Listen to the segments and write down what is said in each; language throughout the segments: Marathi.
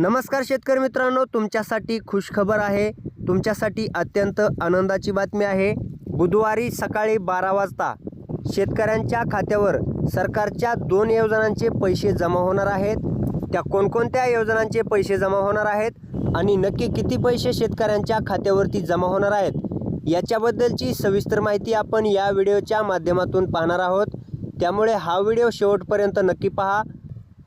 नमस्कार शेतकरी मित्रांनो तुमच्यासाठी खुशखबर आहे. तुमच्यासाठी अत्यंत आनंदाची बातमी आहे. बुधवारी सकाळी बारा वाजता शेतकऱ्यांच्या खात्यावर सरकारच्या दोन योजनांचे पैसे जमा होणार आहेत. त्या कोणकोणत्या योजनांचे पैसे जमा होणार आहेत आणि नक्की किती पैसे शेतकऱ्यांच्या खात्यावरती जमा होणार आहेत याच्याबद्दलची सविस्तर माहिती आपण या व्हिडिओच्या माध्यमातून पाहणार आहोत. त्यामुळे हा व्हिडिओ शेवटपर्यंत नक्की पहा.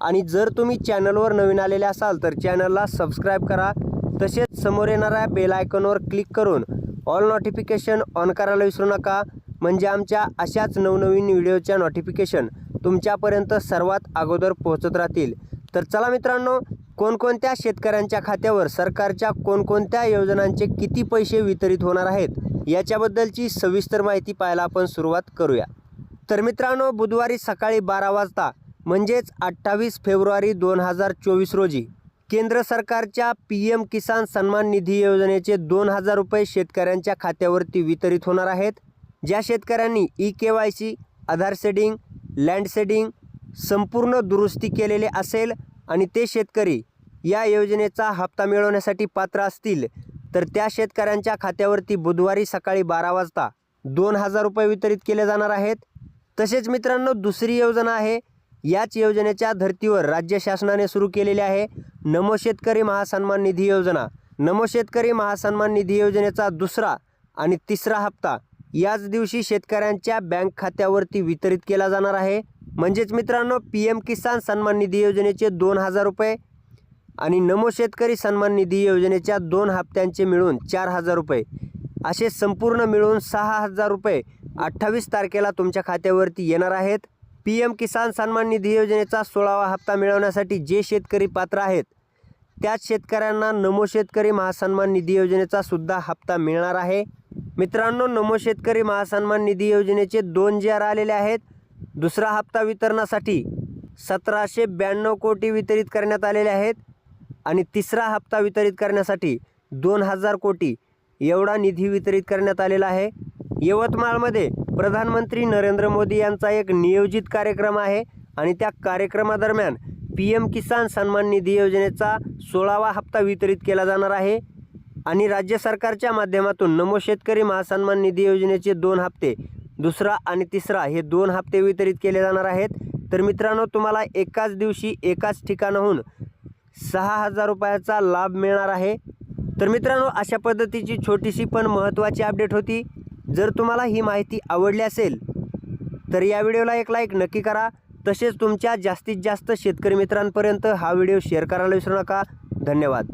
आणि जर तुम्ही चॅनलवर नवीन आलेले असाल तर चॅनलला सबस्क्राईब करा. तसेच समोर येणाऱ्या बेल आयकॉनवर क्लिक करून ऑल नोटिफिकेशन ऑन करायला विसरू नका. म्हणजे आमच्या अशाच नवनवीन व्हिडिओच्या नोटिफिकेशन तुमच्यापर्यंत सर्वात अगोदर पोहोचत राहतील. तर चला मित्रांनो कोणकोणत्या शेतकऱ्यांच्या खात्यावर सरकारच्या कोणकोणत्या योजनांचे किती पैसे वितरित होणार आहेत याच्याबद्दलची सविस्तर माहिती पाहायला आपण सुरुवात करूया. तर मित्रांनो बुधवारी सकाळी बारा वाजता म्हणजेच अठ्ठावीस फेब्रुवारी दोन हजार चोवीस रोजी केंद्र सरकारच्या पी एम किसान सन्मान निधी योजनेचे दोन हजार रुपये शेतकऱ्यांच्या खात्यावरती वितरित होणार आहेत ज्या शेतकऱ्यांनी E K Y C Aadhaar seeding land seeding संपूर्ण दुरुस्ती केलेले असेल आणि ते शेतकरी या योजनेचा हप्ता मिळवण्यासाठी पात्र असतील तर त्या शेतकऱ्यांच्या खात्यावरती बुधवारी सकाळी बारा वाजता दोन हजार रुपये वितरित केले जाणार आहेत. तसेच मित्रांनो दुसरी योजना आहे याच योजनेच्या धर्तीवर राज्य शासनाने सुरू केलेली आहे नमो शेतकरी महासन्मान निधी योजना. नमो शेतकरी महासन्मान निधी योजनेचा दुसरा आणि तिसरा हप्ता याच दिवशी शेतकऱ्यांच्या बँक खात्यावरती वितरित केला जाणार आहे. म्हणजेच मित्रांनो पी एम किसान सन्मान निधी योजनेचे दोन हजार रुपये आणि नमो शेतकरी सन्मान निधी योजनेच्या दोन हप्त्यांचे मिळून चार हजार रुपये. असे संपूर्ण मिळून सहा हजार रुपये अठ्ठावीस तारखेला तुमच्या खात्यावरती येणार आहेत. पी एम किसान सन्मान निधी योजनेचा सोळावा हप्ता मिळवण्यासाठी जे शेतकरी पात्र आहेत त्याच शेतकऱ्यांना नमो शेतकरी महासन्मान निधी योजनेचा सुद्धा हप्ता मिळणार आहे. मित्रांनो नमो शेतकरी महासन्मान निधी योजनेचे दोन जे आर आलेले आहेत. दुसरा हप्ता वितरणासाठी सतराशे ब्याण्णव कोटी वितरित करण्यात आलेले आहेत आणि तिसरा हप्ता वितरित करण्यासाठी दोन हजार कोटी एवढा निधी वितरित करण्यात आलेला आहे. यवतमाळमध्ये प्रधानमंत्री नरेंद्र मोदी यांचा एक नियोजित कार्यक्रम आहे आणि त्या कार्यक्रमादरम्यान पी एम किसान सन्मान निधी योजनेचा सोळावा हप्ता वितरित केला जाणार आहे. आणि राज्य सरकारच्या माध्यमातून नमो शेतकरी महासन्मान निधी योजनेचे दोन हप्ते दुसरा आणि तिसरा हे दोन हप्ते वितरित केले जाणार आहेत. तर मित्रांनो तुम्हाला एकाच दिवशी एकाच ठिकाणाहून सहा हजार रुपयाचा लाभ मिळणार आहे. तर मित्रांनो अशा पद्धतीची छोटीशी पण महत्त्वाची अपडेट होती. जर तुम्हाला ही माहिती आवडली असेल तर या व्हिडिओला एक लाईक नक्की करा. तसेच तुमच्या जास्तीत जास्त शेतकरी मित्रांपर्यंत हा व्हिडिओ शेअर करायला विसरू नका. धन्यवाद.